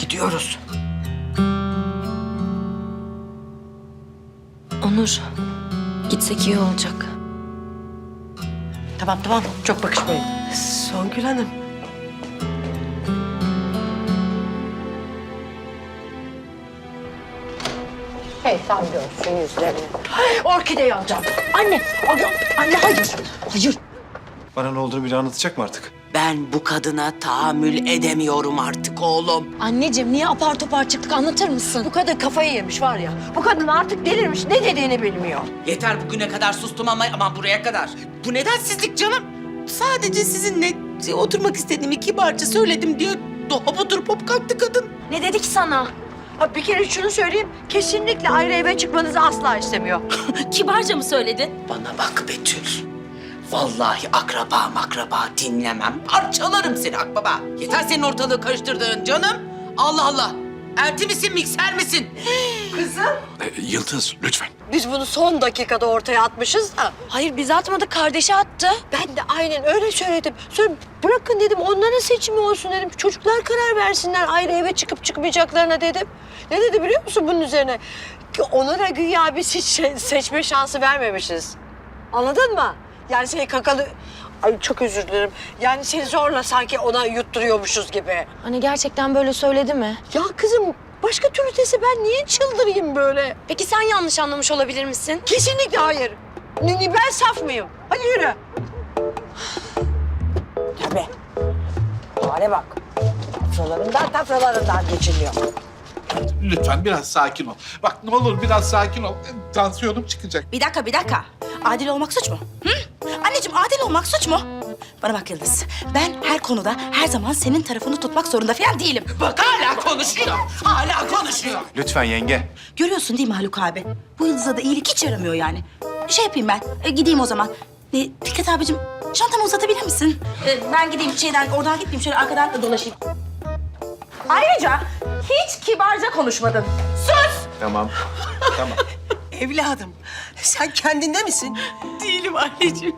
Gidiyoruz. Onur, gitsek iyi olacak. Tamam tamam çok bakışmayın. Songül Hanım. Şeytan görsün yüzlerini. Orkideyi alacağım. Anne, anne, anne hayır. Hayır. Bana ne olduğunu biri anlatacak mı artık? Ben bu kadına tahammül edemiyorum artık oğlum. Anneciğim niye apar topar çıktık anlatır mısın? Bu kadın kafayı yemiş var ya. Bu kadın artık delirmiş. Ne dediğini bilmiyor. Yeter bugüne kadar sustum ama aman buraya kadar. Bu nedensizlik canım. Sadece sizinle oturmak istediğimi kibarca söyledim diye hop oturup hop kalktı kadın. Ne dedik sana? Ha, bir kere şunu söyleyeyim. Kesinlikle ayrı eve çıkmanızı asla istemiyor. Kibarca mı söyledin? Bana bak Betül. Vallahi akraba makraba dinlemem. Parçalarım seni akbaba. Yeter senin ortalığı karıştırdığın canım. Allah Allah. Elti misin, mikser misin? E, Yıldız lütfen. Biz bunu son dakikada ortaya atmışız da. Hayır biz atmadık kardeşi attı. Ben de aynen öyle söyledim. Sonra bırakın dedim onların seçimi olsun dedim. Çocuklar karar versinler ayrı eve çıkıp çıkmayacaklarına dedim. Ne dedi biliyor musun bunun üzerine? Ki onlara güya biz hiç şey- seçme şansı vermemişiz. Anladın mı? Yani şey kakalı... Ay çok özür dilerim. Yani seni zorla sanki ona yutturuyormuşuz gibi. Anne gerçekten böyle söyledi mi? Ya kızım başka türlü dese ben niye çıldırayım böyle? Peki sen yanlış anlamış olabilir misin? Kesinlikle hayır. Ni- ni- Ben saf mıyım? Hadi yürü. Tabii. Hale bak. Tafralarından tafralarından geçiliyor. Lütfen biraz sakin ol. Bak ne olur biraz sakin ol. Tansiyonum çıkacak. Bir dakika, bir dakika. Adil olmak suç mu? Hı? Anneciğim adil olmak suç mu? Bana bak Yıldız, ben her konuda her zaman senin tarafını tutmak zorunda falan değilim. Bak hala konuşuyor. Hala konuşuyor. Lütfen yenge. Görüyorsun değil mi Haluk abi? Bu Yıldız'a da iyilik hiç yaramıyor yani. Şey yapayım ben, e, gideyim o zaman. E, Fikret abicim, çantamı uzatabilir misin? E, ben gideyim şeyden, oradan gitmeyeyim, şöyle arkadan da dolaşayım. Ayrıca hiç kibarca konuşmadın. Tamam. tamam. Evladım sen kendinde misin? Değilim anneciğim.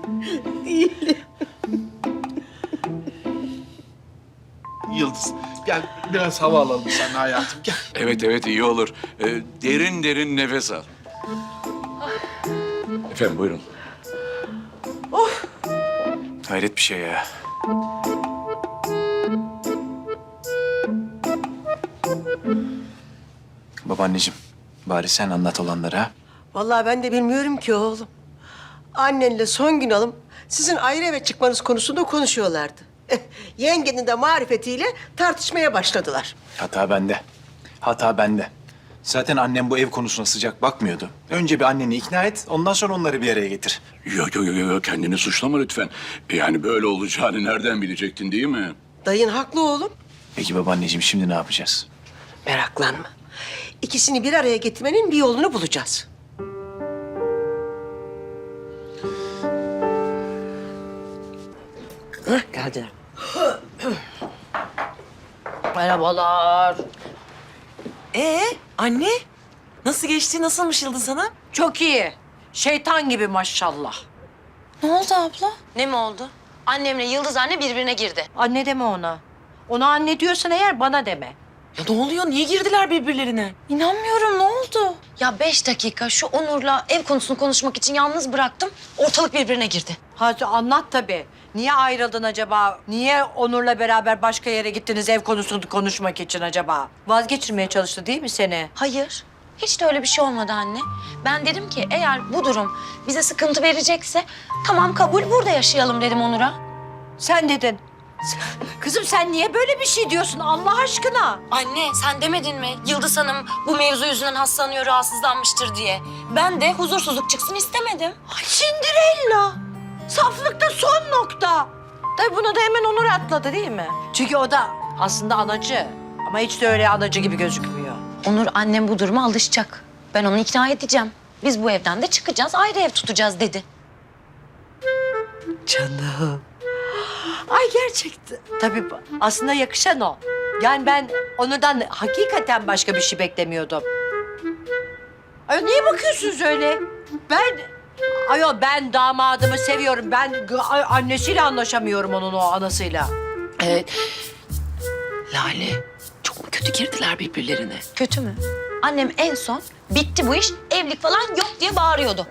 Yıldız gel biraz hava alalım sen hayatım gel. Evet evet iyi olur. Ee, derin derin nefes al. Efendim buyurun. Hayret bir şey ya. Babaanneciğim, bari sen anlat olanları ha. Vallahi ben de bilmiyorum ki oğlum. Annenle son gün alım sizin ayrı eve çıkmanız konusunda konuşuyorlardı. Eh, Yengenin de marifetiyle tartışmaya başladılar. Hata bende. Hata bende. Zaten annem bu ev konusuna sıcak bakmıyordu. Önce bir anneni ikna et, ondan sonra onları bir araya getir. Yok yok yok yok kendini suçlama lütfen. Yani böyle olacağını nereden bilecektin değil mi? Dayın haklı oğlum. Peki babaanneciğim şimdi ne yapacağız? Meraklanma. İkisini bir araya getirmenin bir yolunu bulacağız. Geldiler. Merhabalar. Ee, anne? Nasıl geçti? Nasılmış Yıldız Hanım? Çok iyi. Şeytan gibi maşallah. Ne oldu abla? Ne mi oldu? Annemle Yıldız anne birbirine girdi. Anne deme ona. Ona anne diyorsan eğer bana deme. Ya ne oluyor? Niye girdiler birbirlerine? İnanmıyorum ne oldu? Ya beş dakika şu Onur'la ev konusunu konuşmak için yalnız bıraktım. Ortalık birbirine girdi. Hadi anlat tabii. Niye ayrıldın acaba? Niye Onur'la beraber başka yere gittiniz ev konusunu konuşmak için acaba? Vazgeçirmeye çalıştı değil mi seni? Hayır. Hiç de öyle bir şey olmadı anne. Ben dedim ki eğer bu durum bize sıkıntı verecekse tamam kabul burada yaşayalım dedim Onur'a. Sen dedin. Kızım sen niye böyle bir şey diyorsun Allah aşkına? Anne sen demedin mi? Yıldız Hanım bu mevzu yüzünden hastalanıyor, rahatsızlanmıştır diye. Ben de huzursuzluk çıksın istemedim. Ay Cinderella. Saflıkta son nokta. Tabii bunu da hemen Onur atladı değil mi? Çünkü o da aslında anacı. Ama hiç de öyle anacı gibi gözükmüyor. Onur annem bu duruma alışacak. Ben onu ikna edeceğim. Biz bu evden de çıkacağız, ayrı ev tutacağız dedi. Canım. Ay gerçekten. Tabii aslında yakışan o. Yani ben ondan hakikaten başka bir şey beklemiyordum. Ay niye bakıyorsunuz öyle? Ben... Ayo ben damadımı seviyorum. Ben annesiyle anlaşamıyorum onun o anasıyla. Evet. Lale, çok mu kötü girdiler birbirlerine? Kötü mü? Annem en son bitti bu iş, evlilik falan yok diye bağırıyordu.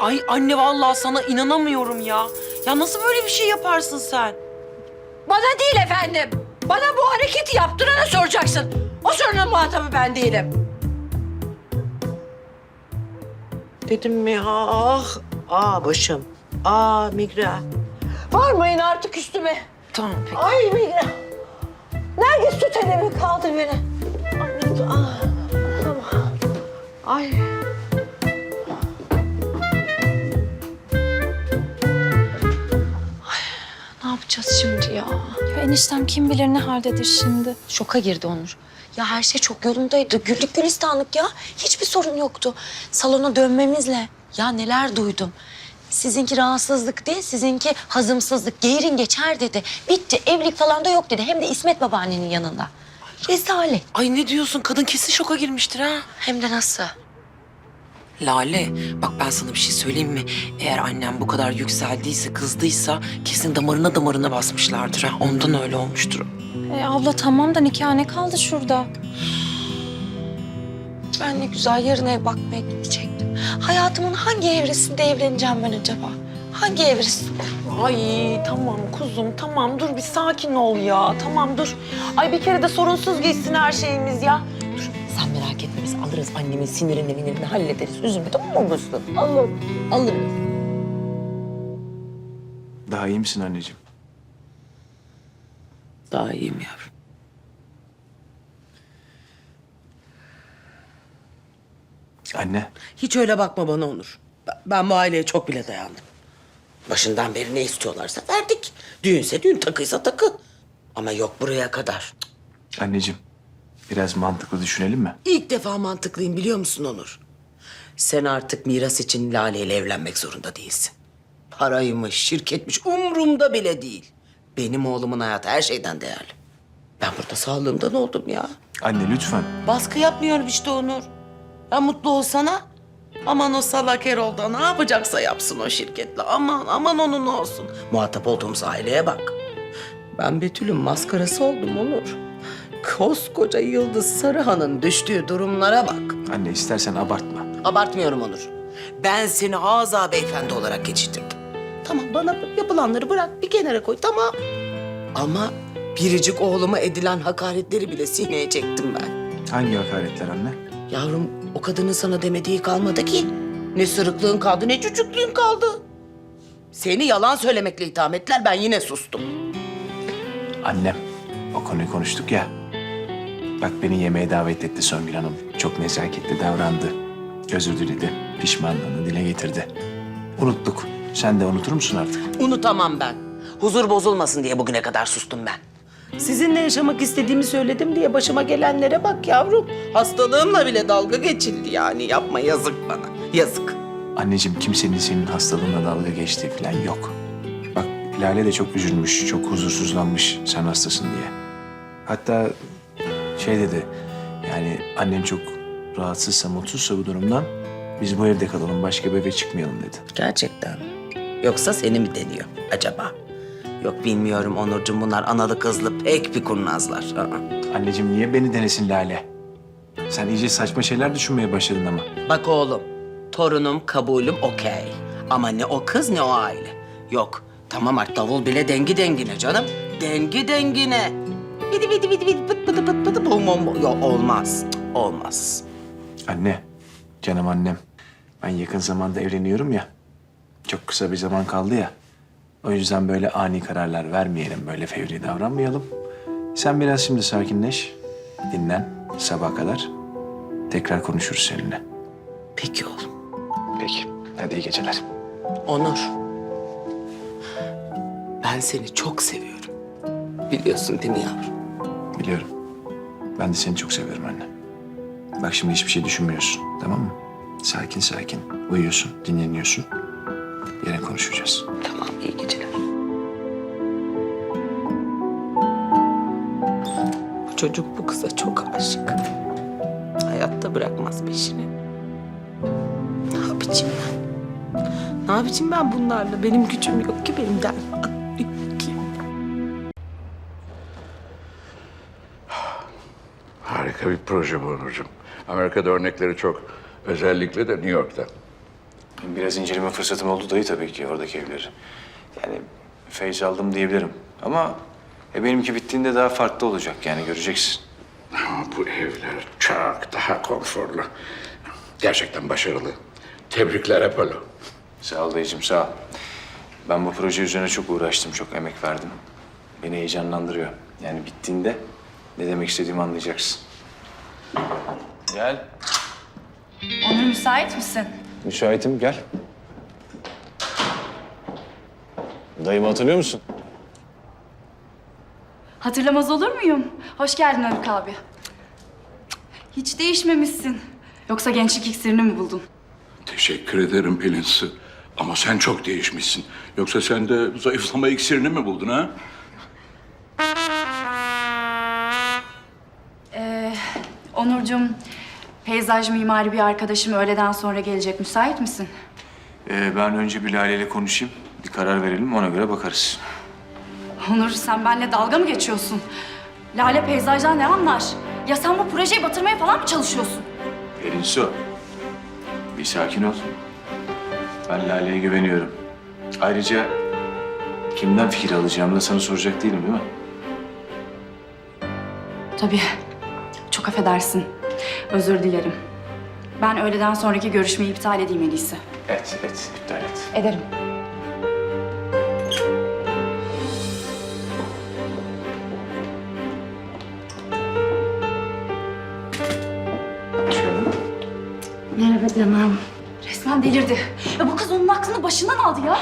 Ay anne vallahi sana inanamıyorum ya. Ya nasıl böyle bir şey yaparsın sen? Bana değil efendim. Bana bu hareketi yaptırana soracaksın. O sorunun muhatabı ben değilim. Dedim mi ah, ah başım, ah migra. Varmayın artık üstüme. Tamam peki. Ay migra. Nergis tut elimi kaldır beni. Ay, ah, tamam. Ay. Ne yapacağız şimdi ya? Ya eniştem kim bilir ne haldedir şimdi. Şoka girdi Onur. Ya her şey çok yolundaydı. Güllük gülistanlık ya. Hiçbir sorun yoktu. Salona dönmemizle. Ya neler duydum. Sizinki rahatsızlık değil, sizinki hazımsızlık. Geğirin geçer dedi. Bitti, evlilik falan da yok dedi. Hem de İsmet babaannenin yanında. Rezalet. Ay ne diyorsun? Kadın kesin şoka girmiştir ha. Hem de nasıl? Lale, bak ben sana bir şey söyleyeyim mi? Eğer annem bu kadar yükseldiyse, kızdıysa kesin damarına damarına basmışlardır ha. Ondan öyle olmuştur. E abla tamam da nikah ne kaldı şurada? Ben ne güzel yarın ev bakmaya gidecektim. Hayatımın hangi evresinde evleneceğim ben acaba? Hangi evresinde? Ay tamam kuzum tamam dur bir sakin ol ya. Tamam dur. Ay bir kere de sorunsuz geçsin her şeyimiz ya. Alırız annemin sinirini minirini hallederiz. Üzülme tamam mı Müslüm? Alırız. Alırız. Daha iyi misin anneciğim? Daha iyiyim yavrum. Anne, Hiç öyle bakma bana Onur. Ben- Ben bu aileye çok bile dayandım. Başından beri ne istiyorlarsa verdik. Düğünse düğün, takıysa takı. Ama yok buraya kadar. anneciğim. Biraz mantıklı düşünelim mi? İlk defa mantıklıyım biliyor musun Onur? Sen artık miras için Lale ile evlenmek zorunda değilsin. Paraymış, şirketmiş umurumda bile değil. Benim oğlumun hayatı her şeyden değerli. Ben burada sağlığımdan oldum ya. Anne lütfen. Baskı yapmıyorum işte Onur. Ya mutlu olsana. Aman o salak Erol da ne yapacaksa yapsın o şirketle. Aman aman onun olsun. Muhatap olduğumuz aileye bak. Ben Betül'ün maskarası oldum Onur. Koskoca Yıldız Sarıhan'ın düştüğü durumlara bak. Anne istersen abartma. Abartmıyorum Onur. Ben seni Haza beyefendi olarak geçiştirdim. Tamam bana yapılanları bırak bir kenara koy tamam. Ama biricik oğluma edilen hakaretleri bile sineye çektim ben. Hangi hakaretler anne? Yavrum o kadının sana demediği kalmadı ki. Ne sırıklığın kaldı ne çocukluğun kaldı. Seni yalan söylemekle itham ettiler ben yine sustum. Annem. O konuyu konuştuk ya. Bak beni yemeğe davet etti Songül Hanım. Çok nezaketli davrandı. Özür diledi. Pişmanlığını dile getirdi. Unuttuk. Sen de unutur musun artık? Unutamam ben. Huzur bozulmasın diye bugüne kadar sustum ben. Sizinle yaşamak istediğimi söyledim diye başıma gelenlere bak yavrum. Hastalığımla bile dalga geçildi yani. Yapma yazık bana. Yazık. Anneciğim kimsenin senin hastalığına dalga geçtiği falan yok. Bak Lale de çok üzülmüş, çok huzursuzlanmış sen hastasın diye. Hatta şey dedi, yani annem çok rahatsızsa, mutsuzsa bu durumdan biz bu evde kalalım, başka bir eve çıkmayalım dedi. Gerçekten. Yoksa seni mi deniyor acaba? Yok bilmiyorum Onurcuğum bunlar analı kızlı pek bir kurnazlar. Aa. Anneciğim niye beni denesin Lale? Sen iyice saçma şeyler düşünmeye başladın ama. Bak oğlum, torunum kabulüm okey. Ama ne o kız ne o aile. Yok, tamam artık davul bile dengi dengine canım. Dengi dengine. Bidi bidi bidi bidi pıt pıtı pıt pıtı bum bum bum. Yok olmaz, Cık, olmaz. Anne, canım annem. Ben yakın zamanda evleniyorum ya. Çok kısa bir zaman kaldı ya. O yüzden böyle ani kararlar vermeyelim, böyle fevri davranmayalım. Sen biraz şimdi sakinleş, dinlen sabah kadar. Tekrar konuşuruz seninle. Peki oğlum. Peki, hadi iyi geceler. Onur. Ben seni çok seviyorum. Biliyorsun değil mi yavrum? Biliyorum. Ben de seni çok seviyorum anne. Bak şimdi hiçbir şey düşünmüyorsun, tamam mı? Sakin sakin uyuyorsun, dinleniyorsun. Yarın konuşacağız. Tamam, iyi geceler. Bu çocuk bu kıza çok aşık. Hayatta bırakmaz peşini. Ne yapacağım ben? Ne yapacağım ben bunlarla? Benim gücüm yok ki benim dermanım Harika bir proje bu Onurcuğum. Amerika'da örnekleri çok. Özellikle de New York'ta. Biraz inceleme fırsatım oldu dayı tabii ki oradaki evleri. Yani feyz aldım diyebilirim. Ama e, benimki bittiğinde daha farklı olacak yani göreceksin. Ama bu evler çok daha konforlu. Gerçekten başarılı. Tebrikler Apollo. Sağ ol dayıcığım sağ ol. Ben bu proje üzerine çok uğraştım, çok emek verdim. Beni heyecanlandırıyor. Yani bittiğinde ne demek istediğimi anlayacaksın. Gel. Onur müsait misin? Müsaitim gel. Dayımı hatırlıyor musun? Hatırlamaz olur muyum? Hoş geldin Haluk abi. Hiç değişmemişsin. Yoksa gençlik iksirini mi buldun? Teşekkür ederim Pelin Su. Ama sen çok değişmişsin. Yoksa sen de zayıflama iksirini mi buldun ha? Onurcuğum, peyzaj mimari bir arkadaşım öğleden sonra gelecek. Müsait misin? Ee, ben önce bir Lale ile konuşayım. Bir karar verelim, ona göre bakarız. Onur sen benimle dalga mı geçiyorsun? Lale peyzajdan ne anlar? Ya sen bu projeyi batırmaya falan mı çalışıyorsun? Pelin Su, bir sakin ol. Ben Lale'ye güveniyorum. Ayrıca kimden fikir alacağımı da sana soracak değilim değil mi? Tabii. Çok affedersin. Özür dilerim. Ben öğleden sonraki görüşmeyi iptal edeyim en iyisi. Et, et, iptal et. Ederim. Merhaba canım. Resmen delirdi. Ya bu kız onun aklını başından aldı ya.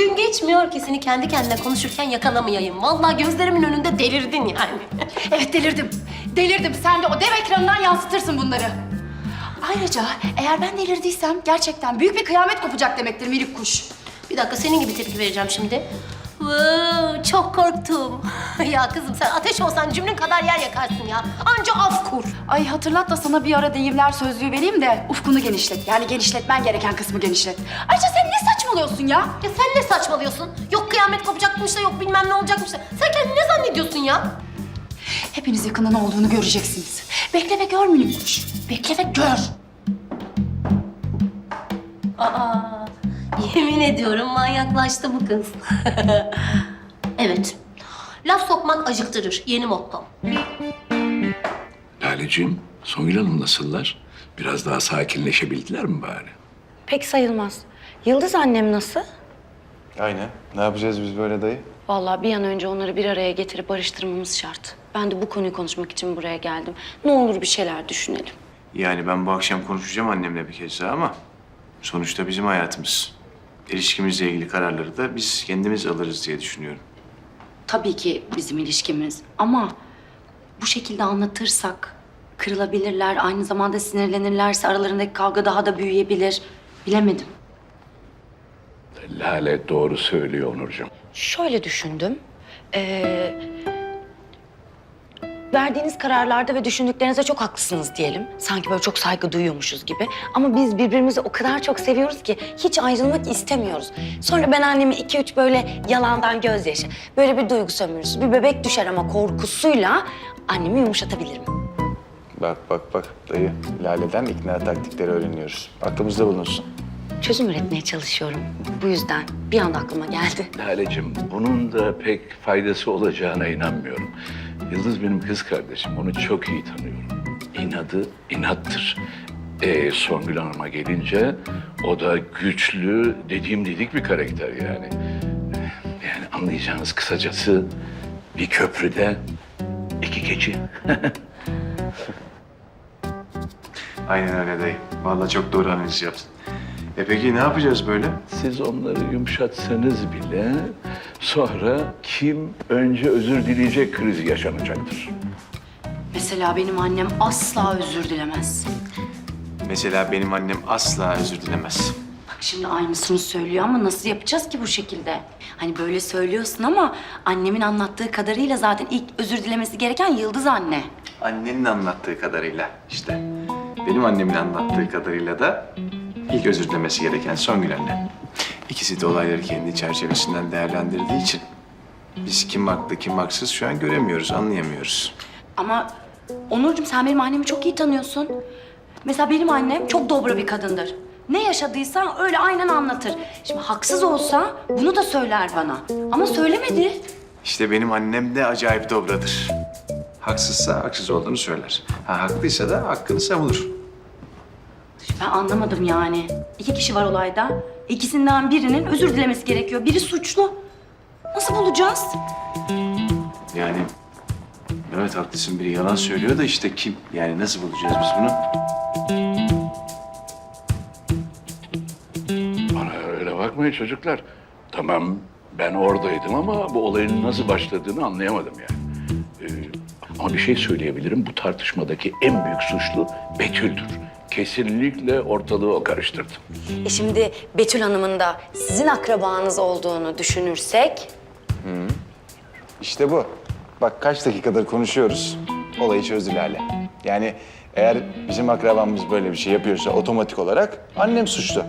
Gün geçmiyor ki seni kendi kendine konuşurken yakalamayayım. Vallahi gözlerimin önünde delirdin yani. Evet delirdim. Delirdim. Sen de o dev ekranından yansıtırsın bunları. Ayrıca eğer ben delirdiysem gerçekten büyük bir kıyamet kopacak demektir minik kuş. Bir dakika senin gibi tepki vereceğim şimdi. Vuu, çok korktum. ya kızım sen ateş olsan cümlen kadar yer yakarsın ya. Anca af kur. Ay hatırlat da sana bir ara deyimler sözlüğü vereyim de ufkunu genişlet. Yani genişletmen gereken kısmı genişlet. Ayrıca sen ne saçmalıyorsun ya? Ya sen ne saçmalıyorsun? Yok kıyamet kopacakmış da yok bilmem ne olacakmış da. Sen kendini ne zannediyorsun ya? Hepiniz yakında ne olduğunu göreceksiniz. Bekle ve gör minik kuş. Bekle ve gör. Aa, yemin ediyorum manyaklaştı bu kız. evet. Laf sokmak acıktırır. Yeni mottom. Laleciğim, Songül Hanım nasıllar? Biraz daha sakinleşebildiler mi bari? Pek sayılmaz. Yıldız annem nasıl? Aynen. Ne yapacağız biz böyle dayı? Vallahi bir an önce onları bir araya getirip barıştırmamız şart. Ben de bu konuyu konuşmak için buraya geldim. Ne olur bir şeyler düşünelim. Yani ben bu akşam konuşacağım annemle bir kez daha ama sonuçta bizim hayatımız. İlişkimizle ilgili kararları da biz kendimiz alırız diye düşünüyorum. Tabii ki bizim ilişkimiz ama bu şekilde anlatırsak kırılabilirler. Aynı zamanda sinirlenirlerse aralarındaki kavga daha da büyüyebilir. Bilemedim. Lale doğru söylüyor Onurcuğum. Şöyle düşündüm. Ee, verdiğiniz kararlarda ve düşündüklerinize çok haklısınız diyelim. Sanki böyle çok saygı duyuyormuşuz gibi. Ama biz birbirimizi o kadar çok seviyoruz ki hiç ayrılmak istemiyoruz. Sonra ben anneme iki üç böyle yalandan gözyaşı, böyle bir duygu sömürüsü, bir bebek düşer ama korkusuyla annemi yumuşatabilirim. Bak bak bak dayı. Lale'den ikna taktikleri öğreniyoruz. Aklımızda bulunsun. Çözüm üretmeye çalışıyorum. Bu yüzden bir anda aklıma geldi. Laleciğim, bunun da pek faydası olacağına inanmıyorum. Yıldız benim kız kardeşim, onu çok iyi tanıyorum. İnadı inattır. Ee, Songül Hanım'a gelince o da güçlü, dediğim dedik bir karakter yani. Yani anlayacağınız kısacası bir köprüde iki keçi. Aynen öyle dayı. Vallahi çok doğru analiz yaptın. E peki ne yapacağız böyle? Siz onları yumuşatsanız bile sonra kim önce özür dileyecek krizi yaşanacaktır. Mesela benim annem asla özür dilemez. Mesela benim annem asla özür dilemez. Bak şimdi aynısını söylüyor ama nasıl yapacağız ki bu şekilde? Hani böyle söylüyorsun ama annemin anlattığı kadarıyla zaten ilk özür dilemesi gereken Yıldız anne. Annenin anlattığı kadarıyla işte. Benim annemin anlattığı kadarıyla da ilk özür dilemesi gereken Songül anne. İkisi de olayları kendi çerçevesinden değerlendirdiği için Biz kim haklı kim haksız şu an göremiyoruz, anlayamıyoruz. Ama Onurcuğum sen benim annemi çok iyi tanıyorsun. Mesela benim annem çok dobra bir kadındır. Ne yaşadıysa öyle aynen anlatır. Şimdi haksız olsa bunu da söyler bana. Ama söylemedi. İşte benim annem de acayip dobradır. Haksızsa haksız olduğunu söyler. Ha, haklıysa da hakkını savunur. Ben anlamadım yani. İki kişi var olayda. İkisinden birinin özür dilemesi gerekiyor. Biri suçlu. Nasıl bulacağız? Yani evet haklısın biri yalan söylüyor da işte kim? Yani nasıl bulacağız biz bunu? Bana öyle bakmayın çocuklar. Tamam ben oradaydım ama bu olayın nasıl başladığını anlayamadım yani. Ee, ama bir şey söyleyebilirim. Bu tartışmadaki en büyük suçlu Betül'dür. Kesinlikle ortalığı o karıştırdı. E şimdi Betül Hanım'ın da sizin akrabanız olduğunu düşünürsek... İşte bu. Bak kaç dakikadır konuşuyoruz. Olayı çözdü Lale. Yani eğer bizim akrabamız böyle bir şey yapıyorsa otomatik olarak annem suçlu.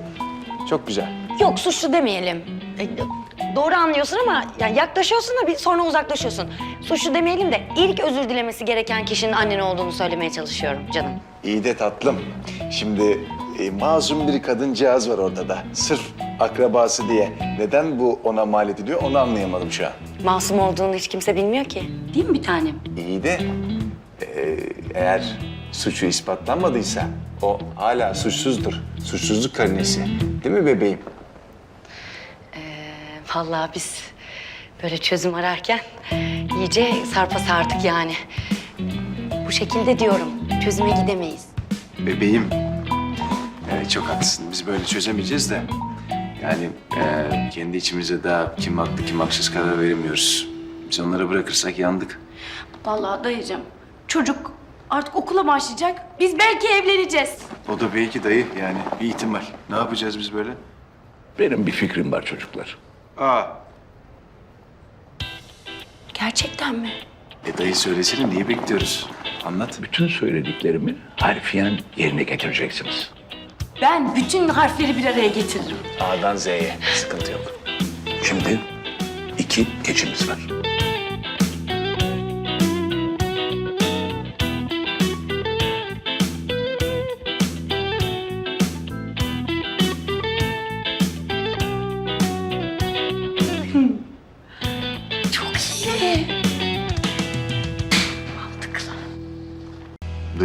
Çok güzel. Yok suçlu demeyelim. E, Doğru anlıyorsun ama yani yaklaşıyorsun da bir sonra uzaklaşıyorsun. Suçlu demeyelim de ilk özür dilemesi gereken kişinin annen olduğunu söylemeye çalışıyorum canım. İyi de tatlım. Şimdi e, masum bir kadıncağız var ortada. Sırf akrabası diye. Neden bu ona mal ediliyor onu anlayamadım şu an. Masum olduğunu hiç kimse bilmiyor ki. Değil mi bir tanem? İyi de e, eğer suçu ispatlanmadıysa o hala suçsuzdur. Suçsuzluk karinesi. Değil mi bebeğim? Vallahi biz böyle çözüm ararken iyice sarpa sardık yani. Bu şekilde diyorum. Çözüme gidemeyiz. Bebeğim. Evet çok haklısın. Biz böyle çözemeyeceğiz de. Yani e, kendi içimize daha kim haklı kim haksız karar veremiyoruz. Biz onlara bırakırsak yandık. Vallahi dayıcığım. Çocuk artık okula başlayacak. Biz belki evleneceğiz. O da belki dayı yani bir ihtimal. Ne yapacağız biz böyle? Benim bir fikrim var çocuklar. Aa. Gerçekten mi? E dayı söylesene niye bekliyoruz? Anlat. Bütün söylediklerimi harfiyen yerine getireceksiniz. Ben bütün harfleri bir araya getiririm. A'dan Z'ye. Sıkıntı yok. Şimdi iki geçimiz var.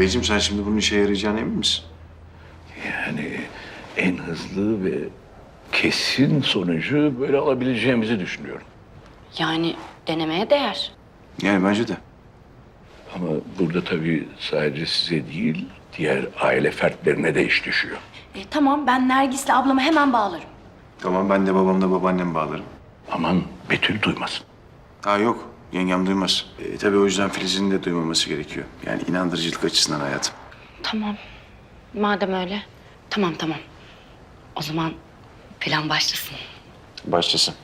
Dayıcığım sen şimdi bunun işe yarayacağına emin misin? Yani en hızlı ve kesin sonucu böyle alabileceğimizi düşünüyorum. Yani denemeye değer. Yani bence de. Ama burada tabii sadece size değil, diğer aile fertlerine de iş düşüyor. E, tamam ben Nergis'le ablamı hemen bağlarım. Tamam ben de babamla babaannem bağlarım. Aman Betül duymasın. Ha yok yengem duymaz. E, tabii o yüzden Filiz'in de duymaması gerekiyor. Yani inandırıcılık açısından hayatım. Tamam. Madem öyle. Tamam tamam. O zaman plan başlasın. Başlasın.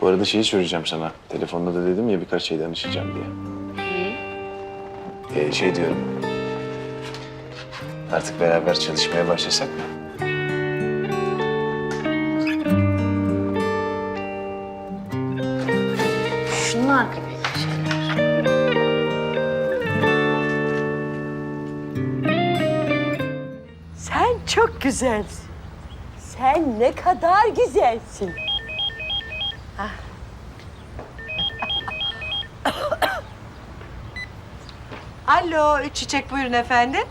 Bu arada şeyi söyleyeceğim sana. Telefonda da dedim ya birkaç şey danışacağım diye. Ee, şey diyorum. Artık beraber çalışmaya başlasak mı? Güzelsin. Sen ne kadar güzelsin. Ah. Alo, üç çiçek buyurun efendim.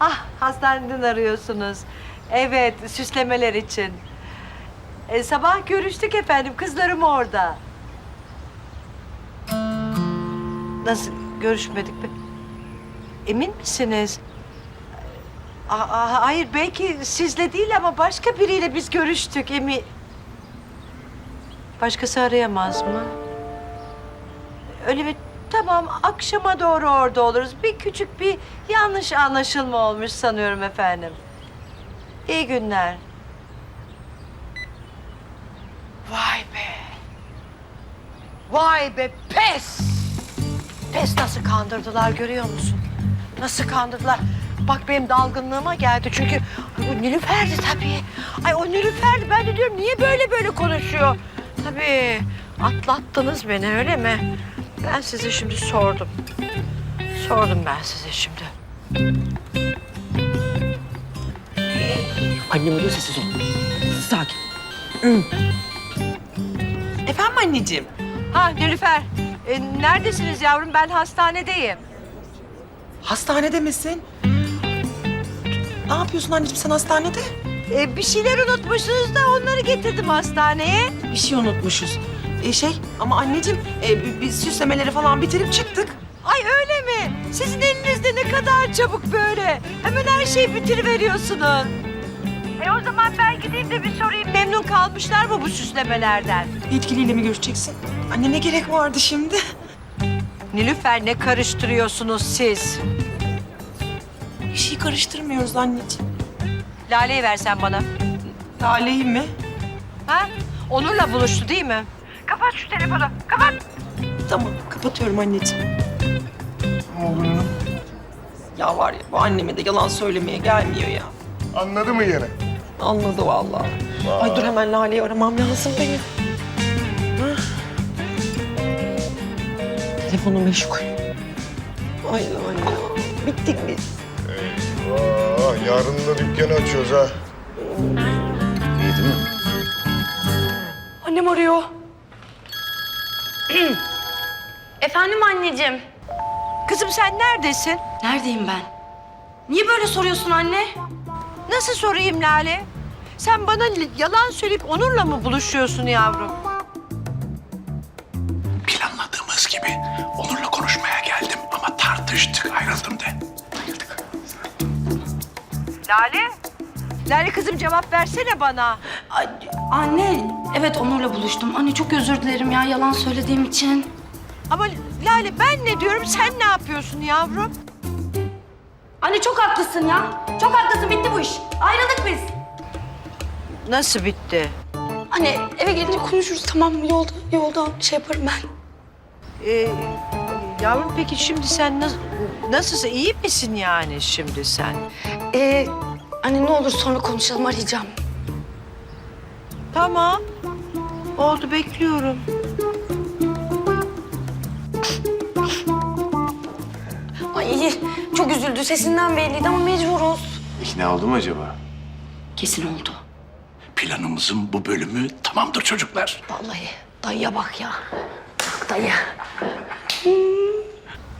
Ah, hastaneden arıyorsunuz. Evet, süslemeler için. E, sabah görüştük efendim, kızlarım orada. Nasıl, görüşmedik mi? Emin misiniz? Aa, hayır belki sizle değil ama başka biriyle biz görüştük Emi. Başkası arayamaz mı? Öyle mi? Tamam akşama doğru orada oluruz. Bir küçük bir yanlış anlaşılma olmuş sanıyorum efendim. İyi günler. Vay be. Vay be pes. Pes nasıl kandırdılar görüyor musun? Nasıl kandırdılar? Bak benim dalgınlığıma geldi çünkü o Nilüfer'di tabii. Ay o Nilüfer'di. Ben de diyorum niye böyle böyle konuşuyor? Tabii. Atlattınız beni öyle mi? Ben size şimdi sordum. Sordum ben size şimdi. Annem arıyor sessiz ol. Sakin. Efendim anneciğim? Ha Nilüfer, e, neredesiniz yavrum? Ben hastanedeyim. Hastanede misin? Ne yapıyorsun anneciğim sen hastanede? E, bir şeyler unutmuşsunuz da onları getirdim hastaneye. Bir şey unutmuşuz. E şey ama anneciğim e, bi- biz süslemeleri falan bitirip çıktık. Ay öyle mi? Sizin elinizde ne kadar çabuk böyle. Hemen her şeyi bitiriveriyorsunuz. E o zaman ben gideyim de bir sorayım. Memnun kalmışlar mı bu süslemelerden? Yetkiliyle mi görüşeceksin? Anne ne gerek vardı şimdi? Nilüfer ne karıştırıyorsunuz siz? Bir şey karıştırmıyoruz anneciğim. Lale'yi versen bana. Lale'yi mi? Ha? Onur'la buluştu değil mi? Kapat şu telefonu. Kapat. Tamam kapatıyorum anneciğim. Ya var ya bu anneme de yalan söylemeye gelmiyor ya. Anladı mı yine? Anladı vallahi. Ay dur hemen Lale'yi aramam lazım benim. Hah. Telefonu meşgul. Ay Lale ya. Bittik biz. Yarın da dükkanı açıyoruz ha. İyi değil mi? Annem arıyor. Efendim anneciğim. Kızım sen neredesin? Neredeyim ben? Niye böyle soruyorsun anne? Nasıl sorayım Lale? Sen bana yalan söyleyip Onur'la mı buluşuyorsun yavrum? Lale? Lale kızım cevap versene bana. Ay, anne, evet Onur'la buluştum. Anne çok özür dilerim ya yalan söylediğim için. Ama Lale ben ne diyorum sen ne yapıyorsun yavrum? Anne çok haklısın ya. Çok haklısın bitti bu iş. Ayrıldık biz. Nasıl bitti? Anne eve gelince konuşuruz tamam mı? Yolda, yolda şey yaparım ben. Ee, yavrum peki şimdi sen nasıl, nasılsın? iyi misin yani şimdi sen? Ee, anne ne olur sonra konuşalım arayacağım. Tamam. Oldu bekliyorum. Ay çok üzüldü sesinden belliydi ama mecburuz. İkna oldu mu acaba? Kesin oldu. Planımızın bu bölümü tamamdır çocuklar. Vallahi dayıya bak ya. Bak dayı.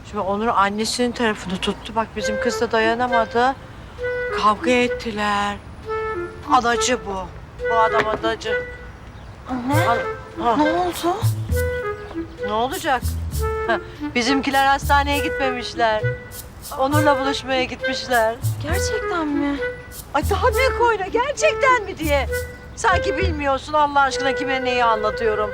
Şimdi Onur annesinin tarafını tuttu. Bak bizim kız da dayanamadı. Kavga ettiler. Anacı bu. Bu adam anacı. Anne Ha, ne oldu? ne olacak? Ha, bizimkiler hastaneye gitmemişler. Onur'la buluşmaya gitmişler. Gerçekten mi? Ay daha büyük oyna gerçekten mi diye. Sanki bilmiyorsun Allah aşkına kime neyi anlatıyorum.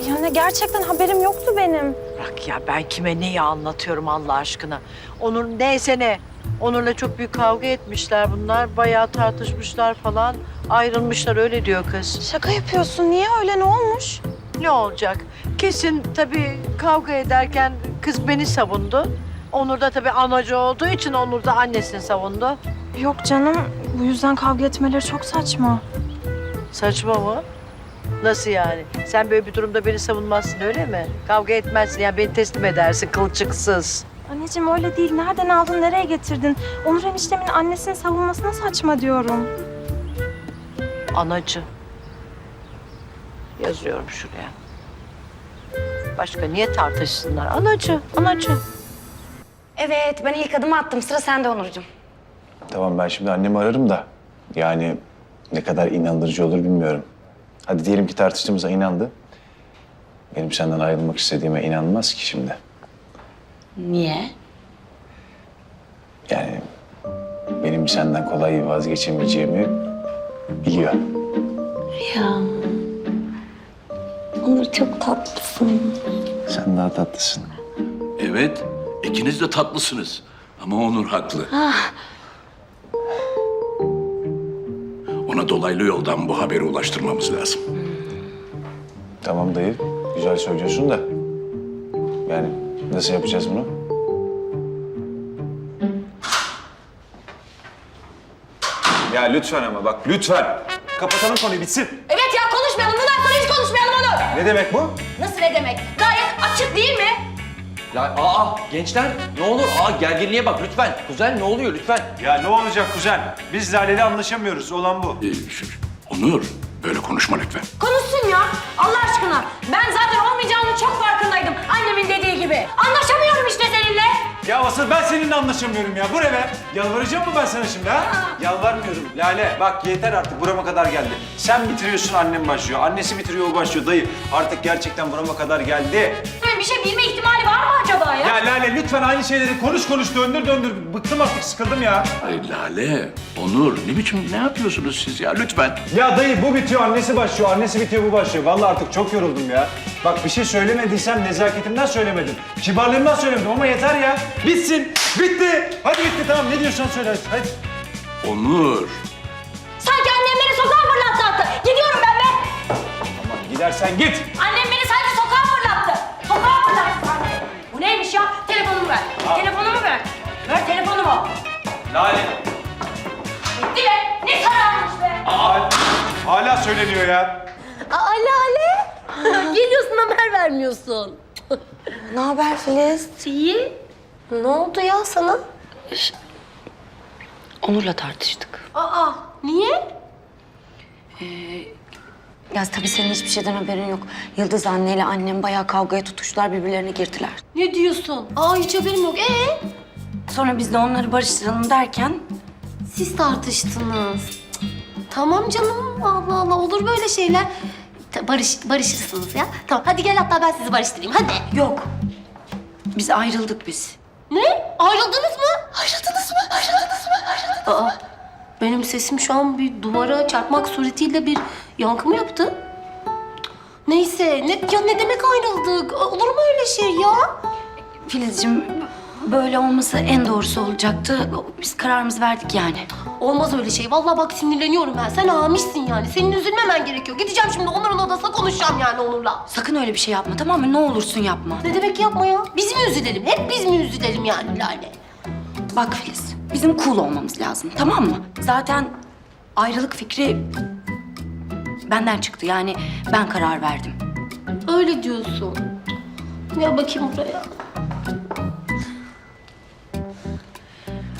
Ay anne gerçekten haberim yoktu benim. Bırak ya ben kime neyi anlatıyorum Allah aşkına. Onur neyse ne. Onur'la çok büyük kavga etmişler bunlar. Bayağı tartışmışlar falan. Ayrılmışlar öyle diyor kız. Şaka yapıyorsun. Niye öyle? Ne olmuş? Ne olacak? Kesin tabii kavga ederken kız beni savundu. Onur da tabii anacı olduğu için Onur da annesini savundu. Yok canım. Bu yüzden kavga etmeleri çok saçma. Saçma mı? Nasıl yani? Sen böyle bir durumda beni savunmazsın öyle mi? Kavga etmezsin yani beni teslim edersin kılçıksız. Anneciğim öyle değil. Nereden aldın, nereye getirdin? Onur eniştemin annesini savunmasına saçma diyorum. Anacı. Yazıyorum şuraya. Başka niye tartışsınlar? Anacı, anacı. Evet ben ilk adımı attım. Sıra sende Onurcuğum. Tamam ben şimdi annemi ararım da yani ne kadar inandırıcı olur bilmiyorum. Hadi diyelim ki tartıştığımıza inandı. Benim senden ayrılmak istediğime inanmaz ki şimdi. Niye? Yani benim senden kolay vazgeçemeyeceğimi biliyor. Ya. Onur çok tatlısın. Sen daha tatlısın. Evet, ikiniz de tatlısınız. Ama Onur haklı. Ona dolaylı yoldan bu haberi ulaştırmamız lazım. Tamam dayı, güzel söylüyorsun da. Yani nasıl yapacağız bunu? Ya lütfen ama bak lütfen. Kapatalım konuyu bitsin. Evet ya konuşmayalım. Bundan sonra hiç konuşmayalım Onur. Ne demek bu? Nasıl ne demek? Ya aa gençler ne olur aa gerginliğe bak lütfen. Kuzen ne oluyor lütfen? Ya ne olacak kuzen? Biz Lale'yle anlaşamıyoruz. Olan bu. Ee, şu- Onur, böyle konuşma lütfen. Konuşsun ya. Allah aşkına. Ben zaten olmayacağını çok farkındaydım. Annemin dediği gibi. Anlaşamıyorum işte seninle. Ya asıl ben seninle anlaşamıyorum ya. Bu ne be? Yalvaracağım mı ben sana şimdi ha? Yalvarmıyorum. Lale bak yeter artık burama kadar geldi. Sen bitiriyorsun annem başlıyor. Annesi bitiriyor o başlıyor. Dayı artık gerçekten burama kadar geldi. Bir şey bilme ihtimali var mı acaba ya? Ya Lale lütfen aynı şeyleri konuş konuş döndür döndür. Bıktım artık sıkıldım ya. Ay Lale, Onur ne biçim ne yapıyorsunuz siz ya lütfen. Ya dayı bu bitiyor annesi başlıyor. Annesi bitiyor bu başlıyor. Vallahi artık çok yoruldum ya. Bak bir şey söylemediysem nezaketimden söylemedim. Kibarlığımdan söylemedim ama yeter ya. Bitsin. Bitti. Hadi bitti tamam ne diyorsan söyle hadi. Onur, Sanki annem beni sokağa fırlattı attı. Gidiyorum ben be. Tamam gidersen git. Annem neymiş ya? Telefonumu ver. Telefonumu ver. Ver telefonumu. Lale. Gitti be. Ne kararmış be. Aa, hala söyleniyor ya. Aa Lale. Geliyorsun haber vermiyorsun. Ne haber Filiz? İyi. Ne oldu ya sana? Onur'la tartıştık. Aa niye? Ya tabii senin hiçbir şeyden haberin yok. Yıldız anneyle annem bayağı kavgaya tutuştular, birbirlerine girdiler. Ne diyorsun? Aa hiç haberim yok. Ee? Sonra biz de onları barıştıralım derken Siz tartıştınız. Tamam canım. Allah Allah olur böyle şeyler. Ta- Barış, barışırsınız ya. Tamam hadi gel hatta ben sizi barıştırayım. Hadi. yok. Biz ayrıldık biz. Ne? Ayrıldınız mı? Ayrıldınız mı? Ayrıldınız mı? Ayrıldınız Aa, benim sesim şu an bir duvara çarpmak suretiyle bir yankı mı yaptı? Neyse, ne, ya ne demek ayrıldık? Olur mu öyle şey ya? Filizciğim böyle olması en doğrusu olacaktı. Biz kararımızı verdik yani. Olmaz öyle şey. Vallahi bak sinirleniyorum ben. Sen amişsin yani. Senin üzülmemen gerekiyor. Gideceğim şimdi Onur'un odasına konuşacağım yani Onur'la. Sakın öyle bir şey yapma tamam mı? Ne olursun yapma. Ne demek yapma ya? Biz mi üzülelim? Hep biz mi üzülelim yani Lale? Bak Filiz, bizim cool olmamız lazım tamam mı? Zaten ayrılık fikri benden çıktı. Yani ben karar verdim. Öyle diyorsun. Ya bakayım buraya.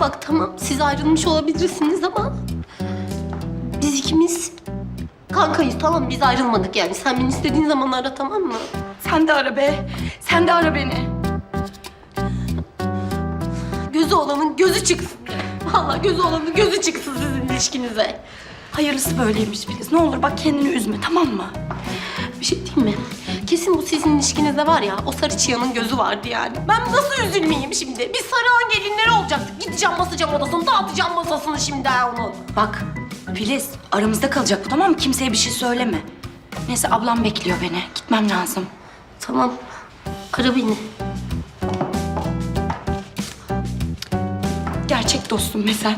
Bak tamam siz ayrılmış olabilirsiniz ama biz ikimiz kankayız tamam biz ayrılmadık yani. Sen beni istediğin zaman ara tamam mı? Sen de ara be. Sen de ara beni. Gözü olanın gözü çıksın. Vallahi gözü olanın gözü çıksın sizin ilişkinize. Hayırlısı böyleymiş Filiz. Ne olur bak kendini üzme tamam mı? Bir şey diyeyim mi? Kesin bu sizin ilişkinizde var ya, o sarı çıyanın gözü vardı yani. Ben nasıl üzülmeyeyim şimdi? Biz Sarıhan gelinleri olacaktık. Gideceğim basacağım odasını, dağıtacağım masasını şimdi ha onun. Bak Filiz aramızda kalacak bu tamam mı? Kimseye bir şey söyleme. Neyse ablam bekliyor beni. Gitmem lazım. Tamam, ara beni. Dostum be sen.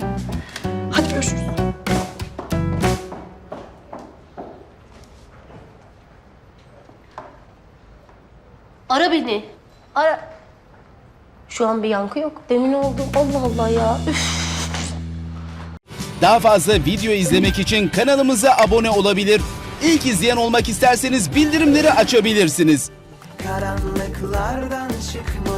Hadi görüşürüz. Ara beni. Ara. Şu an bir yankı yok. Demin oldu. Allah Allah ya. Üf. Daha fazla video izlemek için kanalımıza abone olabilir. İlk izleyen olmak isterseniz bildirimleri açabilirsiniz. Karanlıklardan çıkmalı